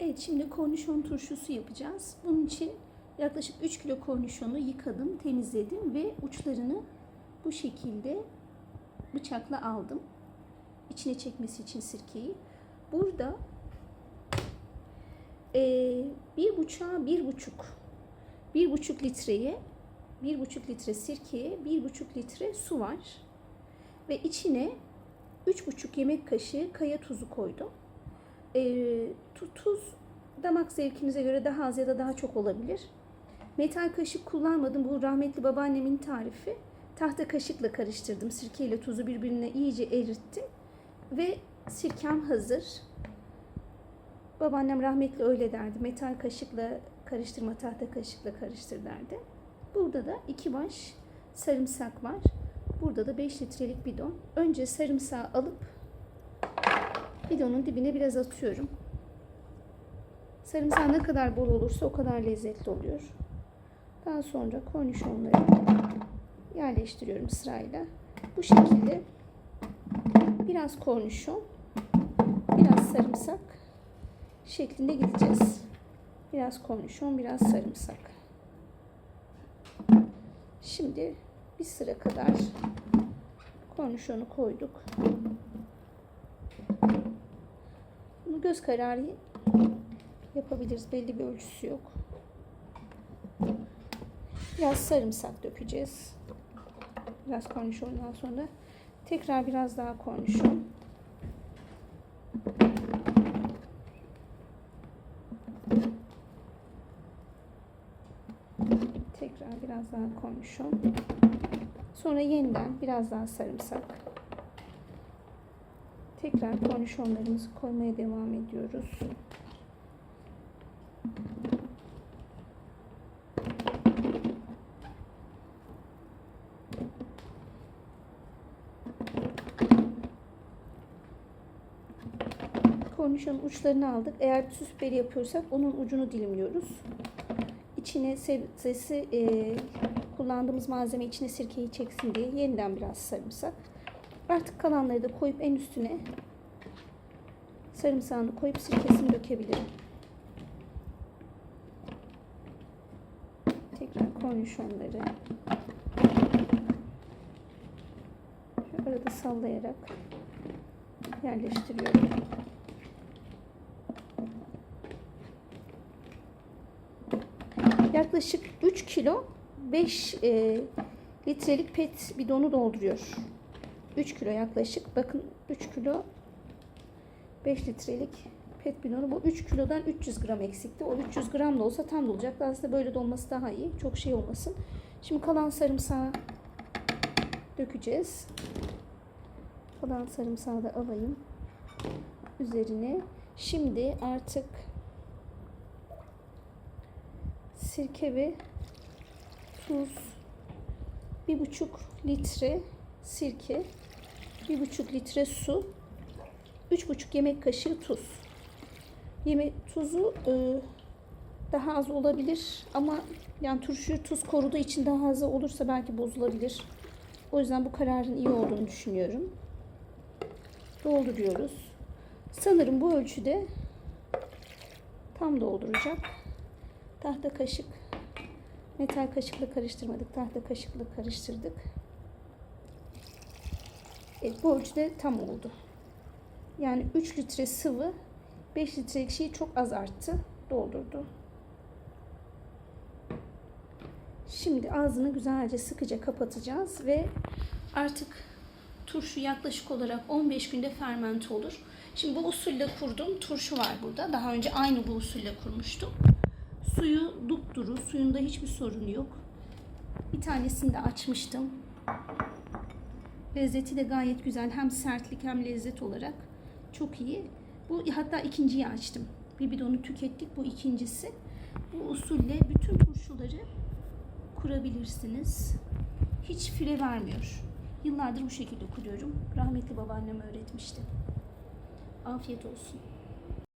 Evet şimdi kornişon turşusu yapacağız. Bunun için yaklaşık 3 kilo kornişonu yıkadım, temizledim ve uçlarını bu şekilde bıçakla aldım. İçine çekmesi için sirkeyi. Burada eee bir buçuğa bir buçuk bir buçuk litreye bir buçuk litre sirkeye bir buçuk litre su var ve içine üç buçuk yemek kaşığı kaya tuzu koydum. Tu- tuz damak zevkinize göre daha az ya da daha çok olabilir. Metal kaşık kullanmadım. Bu rahmetli babaannemin tarifi. Tahta kaşıkla karıştırdım. Sirke ile tuzu birbirine iyice erittim. Ve sirkem hazır. Babaannem rahmetli öyle derdi. Metal kaşıkla karıştırma, tahta kaşıkla karıştır derdi. Burada da iki baş sarımsak var. Burada da 5 litrelik bidon. Önce sarımsağı alıp bidonun dibine biraz atıyorum. Sarımsağı ne kadar bol olursa o kadar lezzetli oluyor. Daha sonra kornişonları yerleştiriyorum sırayla. Bu şekilde biraz kornişon, biraz sarımsak şeklinde gideceğiz. Biraz kornişon, biraz sarımsak. Şimdi bir sıra kadar kornişonu koyduk. Göz kararı yapabiliriz. Belli bir ölçüsü yok. Biraz sarımsak dökeceğiz. Biraz kornişondan sonra tekrar biraz daha kornişon. Tekrar biraz daha kornişon. Sonra yeniden biraz daha sarımsak. Tekrar kornişonlarımızı koymaya devam ediyoruz. Kornişonun uçlarını aldık. Eğer süs biberi yapıyorsak onun ucunu dilimliyoruz. İçine sebzesi e, kullandığımız malzeme içine sirkeyi çeksin diye yeniden biraz sarımsak. Artık kalanları da koyup en üstüne sarımsağını koyup sirkesini dökebilirim. Tekrar kornişonları şu arada sallayarak yerleştiriyorum. Yaklaşık 3 kilo 5 e, litrelik pet bidonu dolduruyor. 3 kilo yaklaşık. Bakın 3 kilo 5 litrelik pet bidonu. Bu 3 kilodan 300 gram eksikti. O 300 gram da olsa tam dolacaktı. Aslında böyle de olması daha iyi. Çok şey olmasın. Şimdi kalan sarımsağı dökeceğiz. Kalan sarımsağı da alayım. Üzerine. Şimdi artık sirke ve tuz, bir buçuk litre sirke, bir buçuk litre su, üç buçuk yemek kaşığı tuz. Yemek tuzu e, daha az olabilir ama yani turşuyu tuz koruduğu için daha az olursa belki bozulabilir. O yüzden bu kararın iyi olduğunu düşünüyorum. Dolduruyoruz. Sanırım bu ölçüde tam dolduracak. Tahta kaşık metal kaşıkla karıştırmadık. Tahta kaşıkla karıştırdık. Evet, bu ölçüde tam oldu. Yani 3 litre sıvı 5 litrelik şeyi çok az arttı. Doldurdu. Şimdi ağzını güzelce sıkıca kapatacağız ve artık turşu yaklaşık olarak 15 günde fermente olur. Şimdi bu usulle kurduğum turşu var burada. Daha önce aynı bu usulle kurmuştum. Suyu dupduru, suyunda hiçbir sorun yok. Bir tanesini de açmıştım. Lezzeti de gayet güzel. Hem sertlik hem lezzet olarak çok iyi. Bu hatta ikinciyi açtım. Bir bidonu tükettik. Bu ikincisi. Bu usulle bütün turşuları kurabilirsiniz. Hiç fire vermiyor. Yıllardır bu şekilde kuruyorum. Rahmetli babaannem öğretmişti. Afiyet olsun.